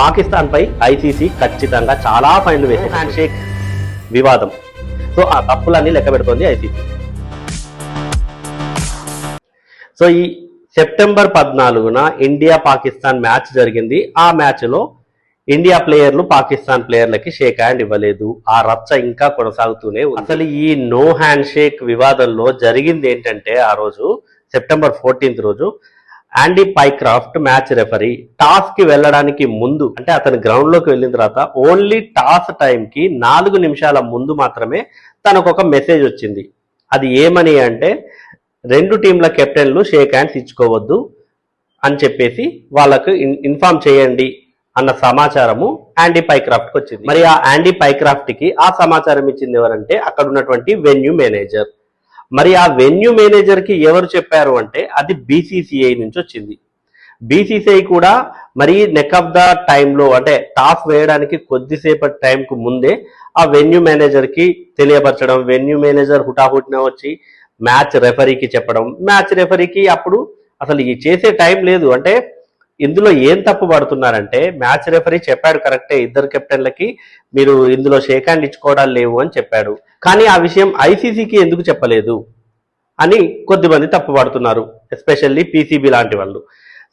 పాకిస్తాన్ పై ICC ఖచ్చితంగా చాలా ఫైన్లు వేసి హ్యాండ్ షేక్ వివాదం. సో ఆ తప్పులన్నీ లెక్క పెడుతోంది ఐసీసీ. సో ఈ సెప్టెంబర్ పద్నాలుగున ఇండియా పాకిస్తాన్ మ్యాచ్ జరిగింది. ఆ మ్యాచ్లో ఇండియా ప్లేయర్లు పాకిస్తాన్ ప్లేయర్లకి షేక్ హ్యాండ్ ఇవ్వలేదు. ఆ రచ్చ ఇంకా కొనసాగుతూనే ఉంది. అసలు ఈ నో హ్యాండ్ షేక్ వివాదంలో జరిగింది ఏంటంటే ఆ రోజు సెప్టెంబర్ ఫోర్టీన్త్ రోజు యాండీ పైక్రాఫ్ట్ మ్యాచ్ రెఫరీ టాస్కి వెళ్ళడానికి ముందు అంటే అతను గ్రౌండ్లోకి వెళ్ళిన తర్వాత ఓన్లీ టాస్ టైం కి నాలుగు నిమిషాల ముందు మాత్రమే తనకు ఒక మెసేజ్ వచ్చింది. అది ఏమని అంటే రెండు టీంల కెప్టెన్లు షేక్ హ్యాండ్స్ ఇచ్చుకోవద్దు అని చెప్పేసి వాళ్ళకు ఇన్- ఇన్ఫార్మ్ చేయండి అన్న సమాచారము యాండీ పైక్రాఫ్ట్కి వచ్చింది. మరి ఆ యాండీ పైక్రాఫ్ట్కి ఆ సమాచారం ఇచ్చింది ఎవరంటే అక్కడ ఉన్నటువంటి వెన్యూ మేనేజర్ మరి ఆ వెన్యూ మేనేజర్కి ఎవరు చెప్పారు అంటే అది బీసీసీఐ నుంచి వచ్చింది. బీసీసీఐ కూడా మరి నెక్ ఆఫ్ ద టైంలో అంటే టాస్ వేయడానికి కొద్దిసేపటి టైంకు ముందే ఆ వెన్యూ మేనేజర్కి తెలియపరచడం వెన్యూ మేనేజర్ హుటాహుటిన వచ్చి మ్యాచ్ రెఫరీకి చెప్పడం. మ్యాచ్ రెఫరీకి అప్పుడు అసలు ఈ చేసే టైం లేదు. అంటే ఇందులో ఏం తప్పు పడుతున్నారంటే మ్యాచ్ రెఫరీ చెప్పాడు కరెక్టే ఇద్దరు కెప్టెన్లకి మీరు ఇందులో షేక్ హ్యాండ్ ఇచ్చుకోవడాలు లేవు అని చెప్పాడు. కానీ ఆ విషయం ఐసీసీకి ఎందుకు చెప్పలేదు? అని కొద్దిమంది తప్పు పడుతున్నారు ఎస్పెషల్లీ పీసీబీ లాంటి వాళ్ళు.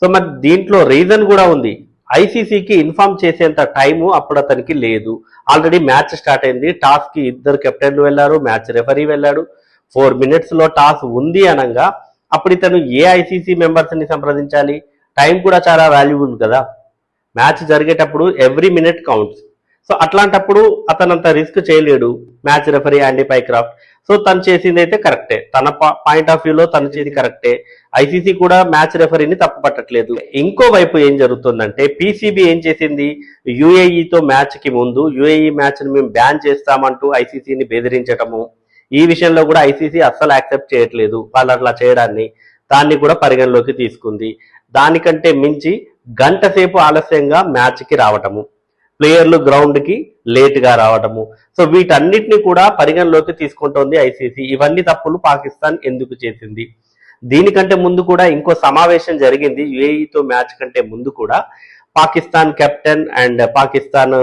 సో మరి దీంట్లో రీజన్ కూడా ఉంది. ఐసీసీకి ఇన్ఫార్మ్ చేసేంత టైము అప్పుడు అతనికి లేదు. ఆల్రెడీ మ్యాచ్ స్టార్ట్ అయింది టాస్కి ఇద్దరు కెప్టెన్లు వెళ్ళారు మ్యాచ్ రెఫరీ వెళ్ళాడు. ఫోర్ మినిట్స్లో టాస్ ఉంది అనగా అప్పుడు ఇతను ఏ ఐసీసీ మెంబర్స్ని సంప్రదించాలి? టైం కూడా చాలా వాల్యుబుల్ కదా. మ్యాచ్ జరిగేటప్పుడు ఎవ్రీ మినిట్ కౌంట్స్. సో అట్లాంటప్పుడు అతను అంత రిస్క్ చేయలేడు match referee Andy Pycroft. So తను చేసింది అయితే కరెక్టే. తన పాయింట్ ఆఫ్ వ్యూలో తను చేసి కరెక్టే. ఐసీసీ కూడా మ్యాచ్ రెఫరీని తప్పు పట్టట్లేదు ఇంకో వైపు ఏం జరుగుతుందంటే పీసీబీ ఏం చేసింది? యుఏఈతో మ్యాచ్కి ముందు యుఏఈ మ్యాచ్ని మేము బ్యాన్ చేస్తామంటూ ఐసీసీని బెదిరించటము. ఈ విషయంలో కూడా ఐసీసీ అస్సలు యాక్సెప్ట్ చేయట్లేదు. వాళ్ళు అట్లా చేయడాన్ని. దాన్ని కూడా పరిగణలోకి తీసుకుంది. దానికంటే మించి గంట సేపు ఆలస్యంగా మ్యాచ్కి రావటము ప్లేయర్లు గ్రౌండ్కి లేట్గా రావటము. సో వీటన్నిటిని కూడా పరిగణలోకి తీసుకుంటోంది ఐసీసీ. ఇవన్నీ తప్పులు పాకిస్తాన్ ఎందుకు చేసింది? దీనికంటే ముందు కూడా ఇంకో సమావేశం జరిగింది యుఏఈతో మ్యాచ్ కంటే ముందు కూడా. Pakistan captain and Pakistan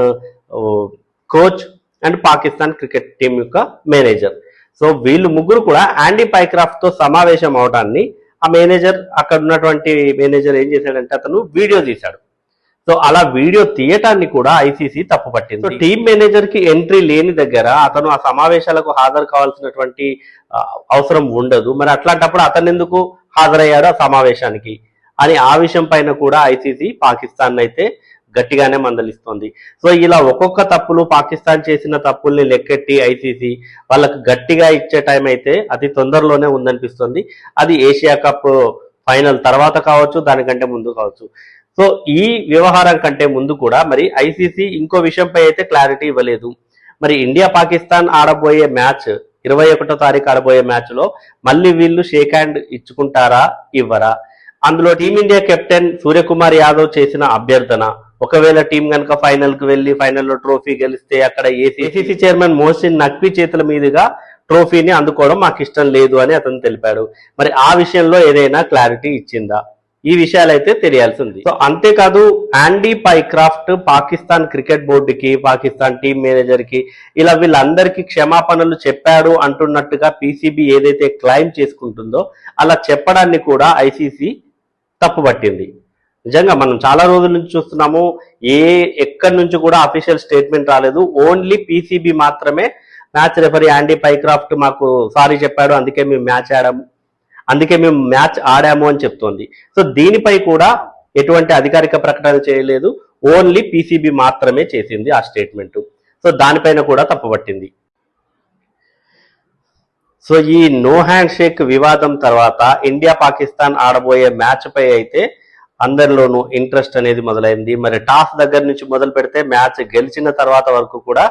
coach and Pakistan cricket team యొక్క మేనేజర్. సో వీళ్ళు ముగ్గురు కూడా యాండీ పైక్రాఫ్ట్తో సమావేశం అవడాన్ని ఆ మేనేజర్ అక్కడ ఉన్నటువంటి మేనేజర్ ఏం చేశాడంటే అతను వీడియో తీశాడు. సో అలా వీడియో తీయటాన్ని కూడా ఐసీసీ తప్పుపట్టింది సో టీం మేనేజర్కి ఎంట్రీ లేని దగ్గర అతను ఆ సమావేశాలకు హాజరు కావాల్సినటువంటి అవసరం ఉండదు. మరి అట్లాంటప్పుడు అతను ఎందుకు హాజరయ్యాడు ఆ సమావేశానికి? అని ఆ విషయం పైన కూడా ఐసీసీ పాకిస్తాన్ అయితే గట్టిగానే మందలిస్తోంది. సో ఇలా ఒక్కొక్క తప్పులు పాకిస్తాన్ చేసిన తప్పుల్ని లెక్కెట్టి ఐసీసీ వాళ్ళకు గట్టిగా ఇచ్చే టైం అయితే అతి తొందరలోనే ఉందనిపిస్తుంది. అది ఏషియా కప్ ఫైనల్ తర్వాత కావచ్చు దానికంటే ముందు కావచ్చు. సో ఈ వ్యవహారం కంటే ముందు కూడా మరి ఐసీసీ ఇంకో విషయంపై అయితే క్లారిటీ ఇవ్వలేదు. మరి ఇండియా పాకిస్తాన్ ఆడబోయే మ్యాచ్ ఇరవై ఒకటో తారీఖు ఆడబోయే మ్యాచ్లో మళ్ళీ వీళ్ళు షేక్ హ్యాండ్ ఇచ్చుకుంటారా ఇవ్వరా? అందులో టీమిండియా కెప్టెన్ సూర్యకుమార్ యాదవ్ చేసిన అభ్యర్థన ఒకవేళ టీం కనుక ఫైనల్కు వెళ్ళి ఫైనల్లో ట్రోఫీ గెలిస్తే అక్కడ ఏసీసీ చైర్మన్ మోహసిన్ నక్వీ చేతుల మీదుగా ట్రోఫీని అందుకోవడం మాకు ఇష్టం లేదు అని అతను తెలిపాడు. మరి ఆ విషయంలో ఏదైనా క్లారిటీ ఇచ్చిందా? ఈ విషయాలైతే తెలియాల్సి ఉంది సో అంతేకాదు యాండీ పైక్రాఫ్ట్ పాకిస్తాన్ క్రికెట్ బోర్డుకి పాకిస్తాన్ టీం మేనేజర్కి ఇలా వీళ్ళందరికీ క్షమాపణలు చెప్పాడు అంటున్నట్టుగా పీసీబీ ఏదైతే క్లైమ్ చేసుకుంటుందో అలా చెప్పడాన్ని కూడా ఐసీసీ తప్పుపట్టింది. నిజంగా మనం చాలా రోజుల నుంచి చూస్తున్నాము ఏ ఎక్కడి నుంచి కూడా అఫీషియల్ స్టేట్మెంట్ రాలేదు. ఓన్లీ పీసీబీ మాత్రమే మ్యాచ్ రెఫరీ యాండీ పైక్రాఫ్ట్ మాకు సారీ చెప్పాడు అందుకే మేము మ్యాచ్ ఆడాము. అందుకే మేము మ్యాచ్ ఆడాము అని చెప్తోంది. సో దీనిపై కూడా ఎటువంటి అధికారిక ప్రకటన చేయలేదు. ఓన్లీ పీసీబీ మాత్రమే చేసింది ఆ స్టేట్మెంట్ సో దానిపైన కూడా తప్పుపట్టింది సో ఈ నో హ్యాండ్ షేక్ వివాదం తర్వాత ఇండియా పాకిస్తాన్ ఆడబోయే మ్యాచ్ పై అయితే అందరిలోనూ ఇంట్రెస్ట్ అనేది మొదలైంది. మరి టాస్ దగ్గర నుంచి మొదలు పెడితే మ్యాచ్ గెలిచిన తర్వాత వరకు కూడా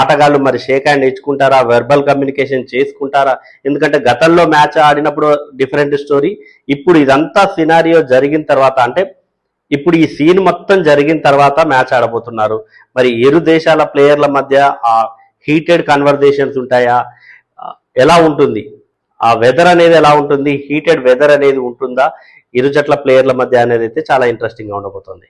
ఆటగాళ్ళు మరి షేక్ హ్యాండ్ ఇచ్చుకుంటారా వెర్బల్ కమ్యూనికేషన్ చేసుకుంటారా? ఎందుకంటే గతంలో మ్యాచ్ ఆడినప్పుడు డిఫరెంట్ స్టోరీ ఇప్పుడు ఇదంతా సినారియో జరిగిన తర్వాత అంటే ఇప్పుడు ఈ సీన్ మొత్తం జరిగిన తర్వాత మ్యాచ్ ఆడబోతున్నారు. మరి ఇరు దేశాల ప్లేయర్ల మధ్య ఆ హీటెడ్ కన్వర్జేషన్స్ ఉంటాయా? ఎలా ఉంటుంది? ఆ వెదర్ అనేది ఎలా ఉంటుంది? హీటెడ్ వెదర్ అనేది ఉంటుందా? ఇరు జట్ల ప్లేయర్ల మధ్య అనేది అయితే చాలా ఇంట్రెస్టింగ్గా ఉండబోతోంది.